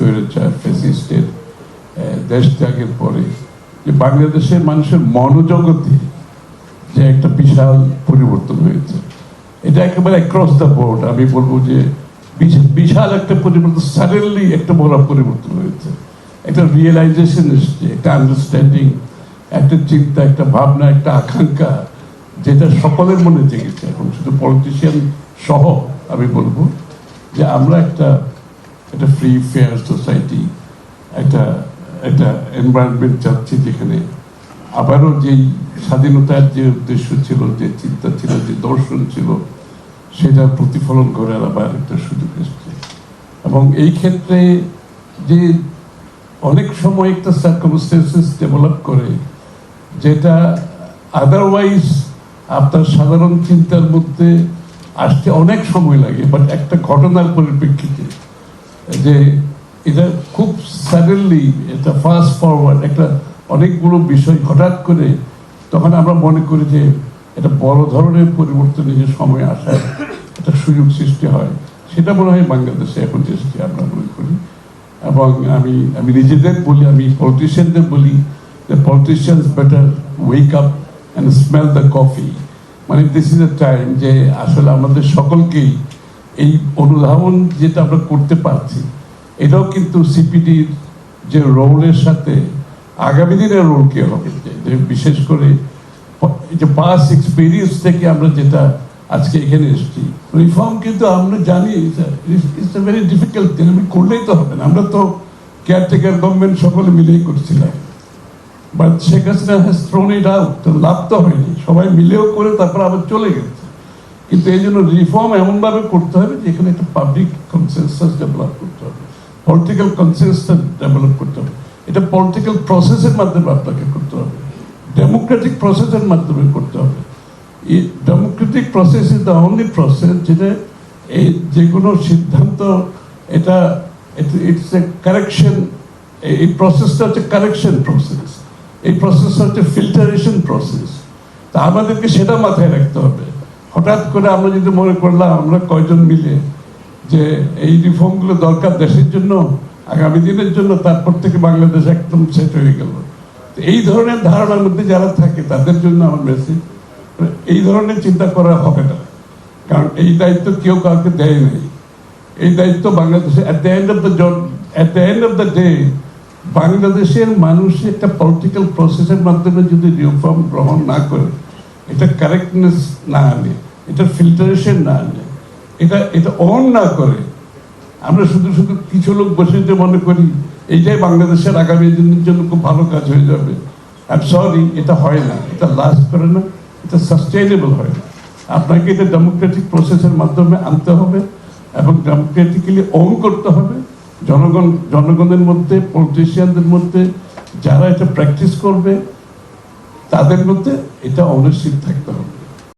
স্বৈরাচার ফেসিস্টের দেশ ত্যাগের পরে যে বাংলাদেশের মানুষের মনোজগতে যে একটা বিশাল পরিবর্তন হয়েছে। এটা একেবারে অ্যাক্রস দ্য বোর্ড আমি বলব যে বিশাল একটা পরিবর্তন সাডেনলি একটা বড় পরিবর্তন হয়েছে। একটা রিয়েলাইজেশন এসছে, একটা আন্ডারস্ট্যান্ডিং একটা চিন্তা, একটা ভাবনা, একটা আকাঙ্ক্ষা, যেটা সকলের মনে জেগেছে। এখন শুধু পলিটিশিয়ান সহ আমি বলব যে আমরা একটা একটা ফ্রি ফেয়ার সোসাইটি একটা একটা এনভায়রনমেন্ট চাচ্ছি যেখানে। আবারও যেই স্বাধীনতার যে উদ্দেশ্য ছিল, যে চিন্তা ছিল, যে দর্শন ছিল, সেটা প্রতিফলন করার আবার একটা সুযোগ এসছে। এবং এই ক্ষেত্রে যে অনেক সময় একটা সার্কমস্টেন্সেস ডেভেলপ করে, যেটা আদারওয়াইজ আপনার সাধারণ চিন্তার মধ্যে আসতে অনেক সময় লাগে বাট একটা ঘটনার পরিপ্রেক্ষিতে। যে এটা খুব সাডেনলি এটা ফাস্ট ফরওয়ার্ড একটা অনেকগুলো বিষয় হঠাৎ করে তখন আমরা মনে করি যে এটা বড় ধরনের পরিবর্তনের যে সময় আসার একটা সুযোগ সৃষ্টি হয়। সেটা মনে হয় বাংলাদেশে এখন এসছে আমরা মনে করি। এবং আমি আমি নিজেদের বলি, আমি পলিটিশিয়ানদের বলি যে politicians better wake up and smell the coffee মানে দিস ইজ এ টাইম যে আসলে আমাদের সকলকেই এই অনুধাবন যেটা আমরা করতে পারছি, এটাও কিন্তু সিপিডির যে রোলের সাথে আগামী দিনের রোল কে হবে বিশেষ করে যে পাস এক্সপিরিয়েন্স থেকে আমরা যেটা আজকে এখানে এসেছি রিফর্ম কিন্তু আমরা জানি it's a very difficult thing আমি করলেই তো হবে না, আমরা তো কেয়ারটেকার গভর্নমেন্ট সকলে মিলেই করছিলাম। But Sheikh Hasina has thrown it out লাভ তো হয়নি, সবাই মিলেও করে তারপর আবার চলে গেছে। কিন্তু এই জন্য রিফর্ম এমনভাবে করতে হবে যেখানে একটা পাবলিক কনসেনসাস ডেভেলপ করতে হবে। পলিটিক্যাল কনসেনসাস ডেভেলপ করতে হবে। এটা পলিটিক্যাল প্রসেসের মাধ্যমে আপনাকে করতে হবে। ডেমোক্রেটিক প্রসেসের মাধ্যমে করতে হবে। এই democratic process is the only process যেটা এই যে কোনো সিদ্ধান্ত, এটা ইটস এ কারেকশন এই প্রসেসটা হচ্ছে কারেকশন প্রসেস এই প্রসেসটা হচ্ছে ফিল্টারেশন প্রসেস তা আমাদেরকে সেটা মাথায় রাখতে হবে। হঠাৎ করে আমরা যদি মনে করলাম, আমরা কয়জন মিলে যে এই রিফর্মগুলো দরকার দেশের জন্য, আগামী দিনের জন্য, তারপর থেকে বাংলাদেশ একদম সেট হয়ে গেল। এই ধরনের ধারণার মধ্যে যারা থাকে, তাদের জন্য আমার মেসেজ এই ধরনের চিন্তা করা হবে না। কারণ এই দায়িত্ব কেউ কাউকে দেয় নাই। এই দায়িত্ব বাংলাদেশে at the end of the at the end of the day বাংলাদেশের মানুষ একটা পলিটিক্যাল প্রসেসের মাধ্যমে যদি রিফর্ম গ্রহণ না করে এটা কারেক্টনেস না আনে এটা ফিল্টারেশন না আনে এটা এটা অন না করে, আমরা শুধু শুধু কিছু লোক বসে যে মনে করি, এইটাই বাংলাদেশের আগামী দিনের জন্য খুব ভালো কাজ হয়ে যাবে। আই সরি এটা হয় না, এটা লাস্ট করে না, এটা সাস্টেইনেবল হয় না। আপনাকে এটা ডেমোক্রেটিক প্রসেসের মাধ্যমে আনতে হবে এবং ডেমোক্রেটিক্যালি অন করতে হবে। জনগণ, জনগণের মধ্যে পলিটিশিয়ানদের মধ্যে যারা এটা প্র্যাকটিস করবে তাদের মধ্যে এটা অনিশ্চিত থাকতে হবে।